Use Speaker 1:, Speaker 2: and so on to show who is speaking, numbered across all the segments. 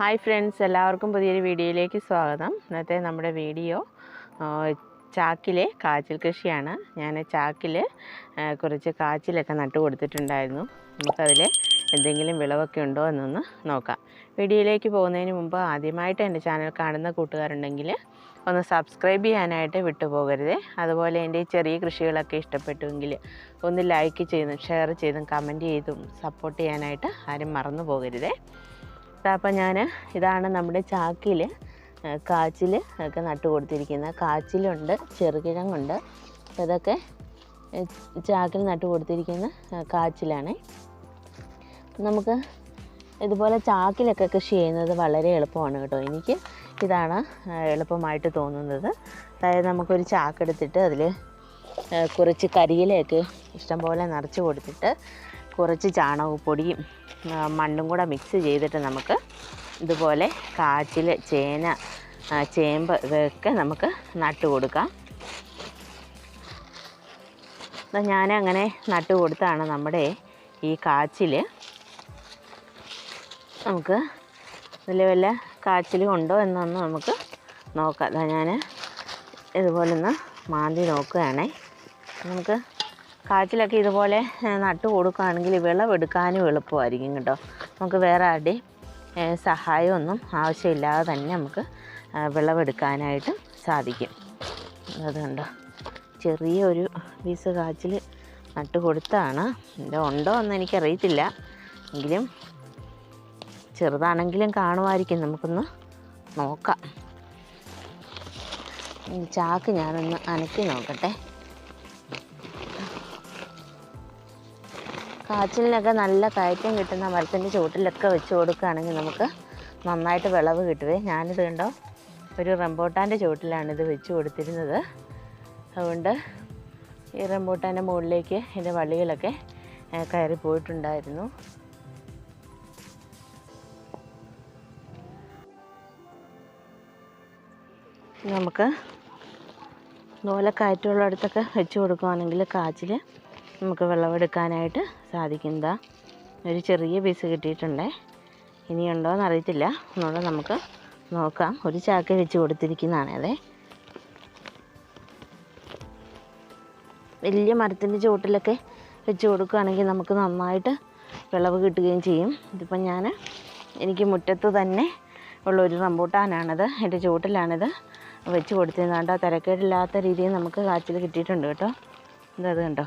Speaker 1: Hi friends എല്ലാവർക്കും പുതിയൊരു വീഡിയോയിലേക്ക് സ്വാഗതം. ഇന്നത്തെ നമ്മുടെ വീഡിയോ ചാക്കിലെ കാച്ചിൽ കൃഷിയാണ്. ഞാൻ ചാക്കിൽ കുറച്ച് കാച്ചിലൊക്കെ നട്ടു കൊടുത്തിട്ടുണ്ടായിരുന്നു. നമുക്കതിൽ എന്തെങ്കിലും വിളവൊക്കെ ഉണ്ടോ എന്നൊന്ന് നോക്കാം. വീഡിയോയിലേക്ക് പോകുന്നതിന് മുമ്പ് ആദ്യമായിട്ട് എന്റെ ചാനൽ കാണുന്ന കൂട്ടുകാരുണ്ടെങ്കിൽ ഒന്ന് സബ്സ്ക്രൈബ് ചെയ്യാനായിട്ട് വിട്ടുപോകരുത്. അതുപോലെ എന്റെ ചെറിയ കൃഷികളൊക്കെ ഇഷ്ടപ്പെട്ടുവെങ്കിൽ ഒന്ന് ലൈക്ക് ചെയ്തും ഷെയർ ചെയ്തും കമന്റ് ചെയ്തും സപ്പോർട്ട് ചെയ്യാനായിട്ട് ആരും മറന്നു പോകരുതേ അപ്പം ഞാൻ ഇതാണ് നമ്മുടെ ചാക്കിൽ കാച്ചിൽ ഒക്കെ നട്ടു കൊടുത്തിരിക്കുന്നത്. കാച്ചിലുണ്ട് ചെറുകിഴങ്ങുണ്ട്. അപ്പോൾ ഇതൊക്കെ ചാക്കിൽ നട്ടു കൊടുത്തിരിക്കുന്ന കാച്ചിലാണ്. നമുക്ക് ഇതുപോലെ ചാക്കിലൊക്കെ കൃഷി ചെയ്യുന്നത് വളരെ എളുപ്പമാണ് കേട്ടോ. എനിക്ക് ഇതാണ് എളുപ്പമായിട്ട് തോന്നുന്നത്. അതായത് നമുക്കൊരു ചാക്കെടുത്തിട്ട് അതിൽ കുറച്ച് കരിയിലയൊക്കെ ഇഷ്ടംപോലെ നിറച്ച് കൊടുത്തിട്ട് കുറച്ച് ചാണകപ്പൊടിയും മണ്ണും കൂടെ മിക്സ് ചെയ്തിട്ട് നമുക്ക് ഇതുപോലെ കാച്ചിൽ ചേന ചേമ്പ് ഇതൊക്കെ നമുക്ക് നട്ടു കൊടുക്കാം. ഞാൻ അങ്ങനെ നട്ടു കൊടുത്താണ് നമ്മുടെ ഈ കാച്ചിൽ. നമുക്ക് ഇതിൽ വല്ല കാച്ചിലും ഉണ്ടോ എന്നൊന്ന് നമുക്ക് നോക്കാം. ഞാൻ ഇതുപോലെ ഒന്ന് മാന്തി നോക്കുകയാണേ. നമുക്ക് കാച്ചിലൊക്കെ ഇതുപോലെ നട്ടു കൊടുക്കുകയാണെങ്കിൽ വിളവെടുക്കാനും എളുപ്പമായിരിക്കും കേട്ടോ. നമുക്ക് വേറെ ആരുടെയും ഏ, സഹായമൊന്നും ആവശ്യമില്ലാതെ തന്നെ നമുക്ക് വിളവെടുക്കാനായിട്ട് സാധിക്കും. അതുകൊണ്ടോ കണ്ടോ? ചെറിയൊരു പീസ് കാച്ചിൽ നട്ട് കൊടുത്താണ്. ഇത് ഉണ്ടോ എന്ന് എനിക്കറിയത്തില്ല. എങ്കിലും ചെറുതാണെങ്കിലും കാണുമായിരിക്കും. നമുക്കൊന്ന് നോക്കാം. ചാക്ക് ഞാനൊന്ന് അനക്കി നോക്കട്ടെ. കാച്ചിലിനൊക്കെ നല്ല കയറ്റം കിട്ടുന്ന മരത്തിന്റെ ചുവട്ടിലൊക്കെ വെച്ച് കൊടുക്കുകയാണെങ്കിൽ നമുക്ക് നന്നായിട്ട് വിളവ് കിട്ടുവേ. ഞാനിത് കണ്ടോ ഒരു റംബോട്ടാന്റെ ചുവട്ടിലാണ് ഇത് വെച്ച് കൊടുത്തിരുന്നത്. അതുകൊണ്ട് ഈ റംബോട്ടാന്റെ മുകളിലേക്ക് എന്റെ വള്ളികളൊക്കെ കയറി പോയിട്ടുണ്ടായിരുന്നു. നമുക്ക് ഇതുപോലെ അടുത്തൊക്കെ വെച്ച് കൊടുക്കുകയാണെങ്കിൽ കാച്ചിൽ നമുക്ക് വിളവെടുക്കാനായിട്ട് സാധിക്കുന്നതാ. ഒരു ചെറിയ പീസ് കിട്ടിയിട്ടുണ്ടേ. ഇനിയുണ്ടോ എന്ന് അറിയത്തില്ല. ഒന്നുകൂടെ നമുക്ക് നോക്കാം. ഒരു ചാക്ക വെച്ച് കൊടുത്തിരിക്കുന്നതാണ് അതെ. വലിയ മരത്തിന്റെ ചുവട്ടിലൊക്കെ വെച്ച് കൊടുക്കുകയാണെങ്കിൽ നമുക്ക് നന്നായിട്ട് വിളവ് കിട്ടുകയും ചെയ്യും. ഇതിപ്പം ഞാൻ എനിക്ക് മുറ്റത്ത് തന്നെ ഉള്ള ഒരു റംബൂട്ടാനാണിത്. എന്റെ ചുവട്ടിലാണിത്. വെച്ച് കൊടുത്തിരുന്നാണ്ട് തിരക്കേടില്ലാത്ത രീതിയിൽ നമുക്ക് കാച്ചിൽ കിട്ടിയിട്ടുണ്ട് കേട്ടോ. ഇതത് കണ്ടോ?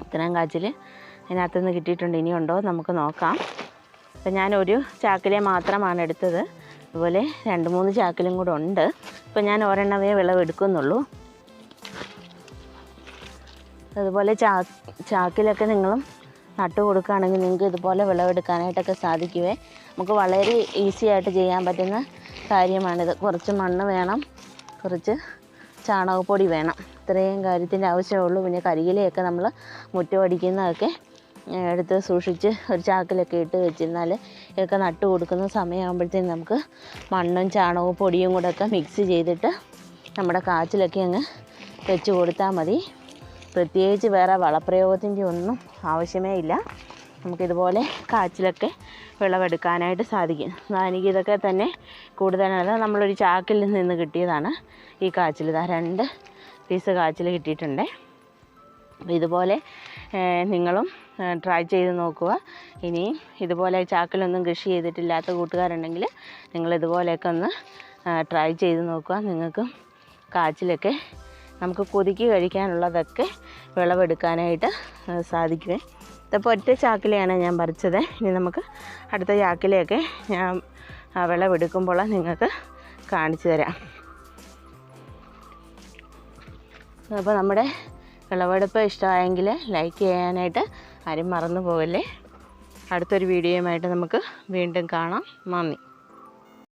Speaker 1: ഇത്രയും കാച്ചിൽ ഇതിനകത്ത് നിന്ന് കിട്ടിയിട്ടുണ്ട്. ഇനിയുണ്ടോ? നമുക്ക് നോക്കാം. അപ്പം ഞാനൊരു ചാക്കിലെ മാത്രമാണ് എടുത്തത്. അതുപോലെ രണ്ട് മൂന്ന് ചാക്കിലും കൂടെ ഉണ്ട്. ഇപ്പം ഞാൻ ഒരെണ്ണമേ വിളവെടുക്കുന്നുള്ളൂ അതുപോലെ ചാ ചാക്കിലൊക്കെ നിങ്ങളും നട്ടു കൊടുക്കുകയാണെങ്കിൽ നിങ്ങൾക്ക് ഇതുപോലെ വിളവെടുക്കാനായിട്ടൊക്കെ സാധിക്കുവേ. നമുക്ക് വളരെ ഈസി ആയിട്ട് ചെയ്യാൻ പറ്റുന്ന കാര്യമാണിത്. കുറച്ച് മണ്ണ് വേണം. കുറച്ച് ചാണകപ്പൊടി വേണം. ഇത്രയും കാര്യത്തിന്റെ ആവശ്യമുള്ളൂ. പിന്നെ കരിയിലയൊക്കെ നമ്മൾ മുറ്റമടിക്കുന്നതൊക്കെ എടുത്ത് സൂക്ഷിച്ച് ഒരു ചാക്കിലൊക്കെ ഇട്ട് വെച്ചിരുന്നാൽ ഇതൊക്കെ നട്ടു കൊടുക്കുന്ന സമയമാകുമ്പോഴത്തേക്കും നമുക്ക് മണ്ണും ചാണകവും പൊടിയും കൂടെ ഒക്കെ മിക്സ് ചെയ്തിട്ട് നമ്മുടെ കാച്ചിലൊക്കെ അങ്ങ് വെച്ച് കൊടുത്താൽ മതി. പ്രത്യേകിച്ച് വേറെ വളപ്രയോഗത്തിന്റെ ഒന്നും ആവശ്യമേ ഇല്ല. നമുക്കിതുപോലെ കാച്ചിലൊക്കെ വിളവെടുക്കാനായിട്ട് സാധിക്കും. എനിക്കിതൊക്കെ തന്നെ കൂടുതലാണ് നമ്മളൊരു ചാക്കിൽ നിന്ന് കിട്ടിയതാണ് ഈ കാച്ചിൽ ഇതാ രണ്ട് പീസ് കാച്ചിൽ കിട്ടിയിട്ടുണ്ട്. അപ്പോൾ ഇതുപോലെ നിങ്ങളും ട്രൈ ചെയ്ത് നോക്കുക. ഇനിയും ഇതുപോലെ ചാക്കിലൊന്നും കൃഷി ചെയ്തിട്ടില്ലാത്ത കൂട്ടുകാരുണ്ടെങ്കിൽ നിങ്ങൾ ഇതുപോലെയൊക്കെ ഒന്ന് ട്രൈ ചെയ്ത് നോക്കുക. നിങ്ങൾക്കും കാച്ചിലൊക്കെ നമുക്ക് കൊതുക്കി കഴിക്കാനുള്ളതൊക്കെ വിളവെടുക്കാനായിട്ട് സാധിക്കുക ഇതിപ്പോൾ ഒറ്റ ചാക്കിലെയാണ് ഞാൻ പറിച്ചത്. ഇനി നമുക്ക് അടുത്ത ചാക്കിലെയൊക്കെ ഞാൻ വിളവെടുക്കുമ്പോൾ നിങ്ങൾക്ക് കാണിച്ചു തരാം. അപ്പോൾ നമ്മുടെ വിളവെടുപ്പ് ഇഷ്ടമായെങ്കിൽ ലൈക്ക് ചെയ്യാനായിട്ട് ആരും മറന്നു പോകല്ലേ അടുത്തൊരു വീഡിയോയുമായിട്ട് നമുക്ക് വീണ്ടും കാണാം. നന്ദി.